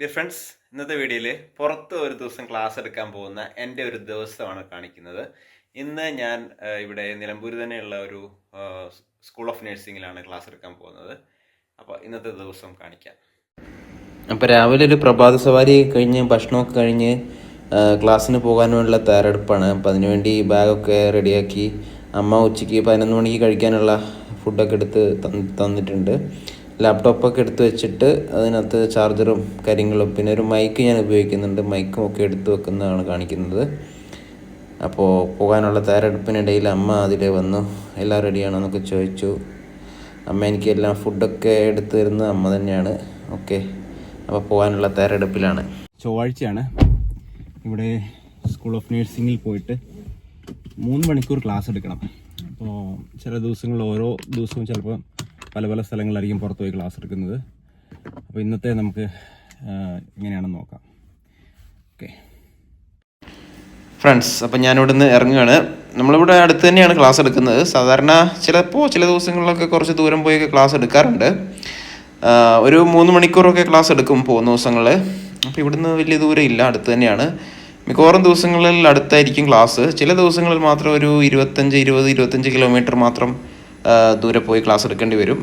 Dear friends ഇന്നത്തെ വീഡിയോയിൽ പുറത്ത് ഒരു ദിവസം ക്ലാസ് എടുക്കാൻ പോകുന്ന എന്റെ ഒരു ദിവസമാണ് കാണിക്കുന്നത്. ഇന്ന് ഞാൻ ഇവിടെ നിലമ്പൂർ തന്നെയുള്ള ഒരു സ്കൂൾ ഓഫ് നഴ്സിംഗിലാണ് ക്ലാസ് എടുക്കാൻ പോകുന്നത്. അപ്പോൾ ഇന്നത്തെ ദിവസം കാണിക്കാം. അപ്പോൾ രാവിലെ ഒരു പ്രഭാത സവാരി കഴിഞ്ഞ് ഭക്ഷണമൊക്കെ കഴിഞ്ഞ് ക്ലാസ്സിന് പോകാനുള്ള തയ്യാറെടുപ്പാണ്. അപ്പോൾ അതിനുവേണ്ടി ബാഗൊക്കെ റെഡിയാക്കി അമ്മ ഉച്ചയ്ക്ക് പതിനൊന്ന് മണിക്ക് കഴിക്കാനുള്ള ഫുഡൊക്കെ എടുത്ത് തന്നിട്ടുണ്ട്. ലാപ്ടോപ്പൊക്കെ എടുത്ത് വെച്ചിട്ട് അതിനകത്ത് ചാർജറും കാര്യങ്ങളും. പിന്നെ ഒരു മൈക്ക് ഞാൻ ഉപയോഗിക്കുന്നുണ്ട്. മൈക്കും ഒക്കെ എടുത്ത് വെക്കുന്നതാണ് കാണിക്കുന്നത്. അപ്പോൾ പോകാനുള്ള തയ്യാറെടുപ്പിനിടയിൽ അമ്മ അതിൽ വന്നു. എല്ലാം റെഡിയാണോ എന്നൊക്കെ ചോദിച്ചു. അമ്മ എനിക്ക് എല്ലാം ഫുഡൊക്കെ എടുത്തു തരുന്നത് അമ്മ തന്നെയാണ്. ഓക്കെ അപ്പോൾ പോകാനുള്ള തയ്യാറെടുപ്പിലാണ്. ചൊവ്വാഴ്ചയാണ് ഇവിടെ സ്കൂൾ ഓഫ് നഴ്സിംഗിൽ പോയിട്ട് മൂന്ന് മണിക്കൂർ ക്ലാസ് എടുക്കണം. അപ്പോൾ ചില ദിവസങ്ങളിൽ ഓരോ ദിവസവും ചിലപ്പോൾ പല പല സ്ഥലങ്ങളിലായിരിക്കും പുറത്ത് പോയി ക്ലാസ് എടുക്കുന്നത്. അപ്പോൾ ഇന്നത്തെ നമുക്ക് എങ്ങനെയാണെന്ന് നോക്കാം. ഓക്കെ ഫ്രണ്ട്സ് അപ്പം ഞാനിവിടുന്ന് ഇറങ്ങുകയാണ്. നമ്മളിവിടെ അടുത്ത് തന്നെയാണ് ക്ലാസ് എടുക്കുന്നത്. സാധാരണ ചിലപ്പോൾ ചില ദിവസങ്ങളിലൊക്കെ കുറച്ച് ദൂരം പോയൊക്കെ ക്ലാസ് എടുക്കാറുണ്ട്. ഒരു മൂന്ന് മണിക്കൂറൊക്കെ ക്ലാസ് എടുക്കും പോകുന്ന ദിവസങ്ങളിൽ അപ്പോൾ ഇവിടുന്ന് വലിയ ദൂരം ഇല്ല അടുത്ത് തന്നെയാണ്. മിക്കവാറും ദിവസങ്ങളിൽ അടുത്തായിരിക്കും ക്ലാസ് ചില ദിവസങ്ങളിൽ മാത്രം ഒരു ഇരുപത്തഞ്ച് ഇരുപത് ഇരുപത്തഞ്ച് കിലോമീറ്റർ മാത്രം ദൂരെ പോയി ക്ലാസ് എടുക്കേണ്ടി വരും.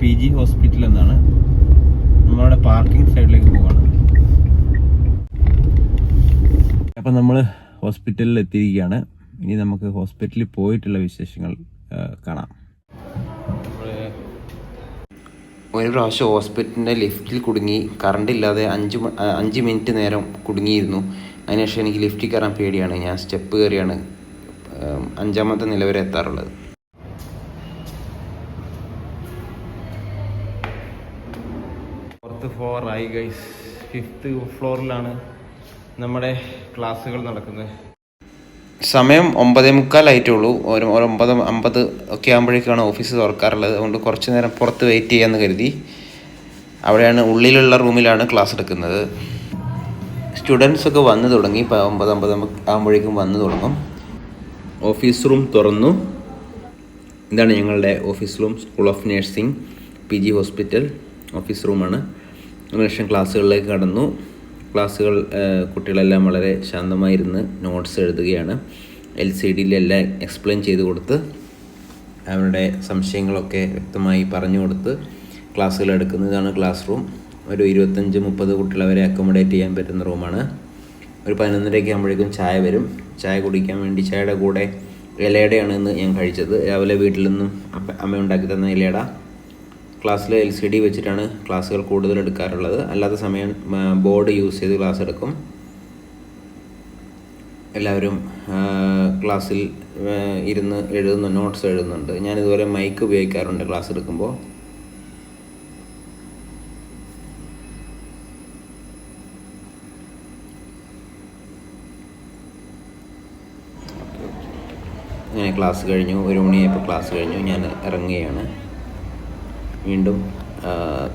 പി ജി ഹോസ്പിറ്റൽ എന്നാണ്. നമ്മളുടെ പാർക്കിംഗ് സൈഡിലേക്ക് പോവാണ്. അപ്പം നമ്മൾ ഹോസ്പിറ്റലിൽ എത്തിയിരിക്കുകയാണ്. ഇനി നമുക്ക് ഹോസ്പിറ്റലിൽ പോയിട്ടുള്ള വിശേഷങ്ങൾ കാണാം. ഒരു പ്രാവശ്യം ഹോസ്പിറ്റലിന്റെ ലിഫ്റ്റിൽ കുടുങ്ങി. കറണ്ട് ഇല്ലാതെ അഞ്ച് അഞ്ച് മിനിറ്റ് നേരം കുടുങ്ങിയിരുന്നു. അതിനുശേഷം എനിക്ക് ലിഫ്റ്റിൽ കയറാൻ പേടിയാണ്. ഞാൻ സ്റ്റെപ്പ് കയറിയാണ് അഞ്ചാമത്തെ നില വരെ എത്താറുള്ളത്. ഫോർത്ത് ഫ്ലോർ ആയി ഗൈസ് ഫിഫ്ത്ത് ഫ്ലോറിലാണ് നമ്മുടെ ക്ലാസ്സുകൾ നടക്കുന്നത്. സമയം ഒമ്പതേ മുക്കാലായിട്ടേ ഉള്ളൂ ഒരു ഒമ്പത് അമ്പത് ഒക്കെ ആകുമ്പോഴേക്കാണ് ഓഫീസ് തുറക്കാറുള്ളത്. അതുകൊണ്ട് കുറച്ച് നേരം പുറത്ത് വെയിറ്റ് ചെയ്യാമെന്ന് കരുതി അവിടെയാണ് ഉള്ളിലുള്ള റൂമിലാണ് ക്ലാസ് എടുക്കുന്നത്. സ്റ്റുഡൻസ് ഒക്കെ വന്നു തുടങ്ങി. ഇപ്പോൾ ഒമ്പത് അമ്പത് ആകുമ്പോഴേക്കും വന്നു തുടങ്ങും. ഓഫീസ് റൂം തുറന്നു. ഇതാണ് ഞങ്ങളുടെ office room school of nursing P G hospital office റൂമാണ് അതിനുശേഷം ക്ലാസ്സുകളിലേക്ക് കടന്നു. ക്ലാസ്സുകൾ കുട്ടികളെല്ലാം വളരെ ശാന്തമായിരുന്ന് നോട്ട്സ് എഴുതുകയാണ്. എൽ സി ഡിയിലെല്ലാം എക്സ്പ്ലെയിൻ ചെയ്ത് കൊടുത്ത് അവരുടെ സംശയങ്ങളൊക്കെ വ്യക്തമായി പറഞ്ഞു കൊടുത്ത് ക്ലാസ്സുകൾ എടുക്കുന്നതാണ് ക്ലാസ് റൂം ഒരു ഇരുപത്തഞ്ച് മുപ്പത് കുട്ടികളെ വരെ അക്കോമഡേറ്റ് ചെയ്യാൻ പറ്റുന്ന റൂമാണ് ഒരു പതിനൊന്നരയൊക്കെ ആകുമ്പോഴേക്കും ചായ വരും. ചായ കുടിക്കാൻ വേണ്ടി ചായയുടെ കൂടെ ഇലയുടെയാണ് ഇന്ന് ഞാൻ കഴിച്ചത്. രാവിലെ വീട്ടിൽ നിന്നും അമ്മ ഉണ്ടാക്കി തന്ന ഇലയട. ക്ലാസ്സിൽ എൽ സി ഡി വെച്ചിട്ടാണ് ക്ലാസ്സുകൾ കൂടുതൽ എടുക്കാറുള്ളത്. അല്ലാത്ത സമയം ബോർഡ് യൂസ് ചെയ്ത് ക്ലാസ് എടുക്കും. എല്ലാവരും ക്ലാസ്സിൽ ഇരുന്ന് എഴുതുന്ന നോട്ട്സ് എഴുതുന്നുണ്ട്. ഞാൻ മൈക്ക് ഉപയോഗിക്കാറുണ്ട് ക്ലാസ് എടുക്കുമ്പോൾ. അങ്ങനെ ക്ലാസ് കഴിഞ്ഞു. ഒരു മണിയായപ്പോൾ ക്ലാസ് കഴിഞ്ഞു. ഞാൻ ഇറങ്ങുകയാണ്. വീണ്ടും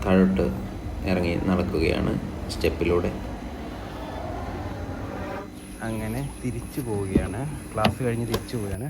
താഴോട്ട് ഇറങ്ങി നടക്കുകയാണ് സ്റ്റെപ്പിലൂടെ. അങ്ങനെ തിരിച്ചു പോവുകയാണ്. ക്ലാസ് കഴിഞ്ഞ് തിരിച്ചു പോവുകയാണ്.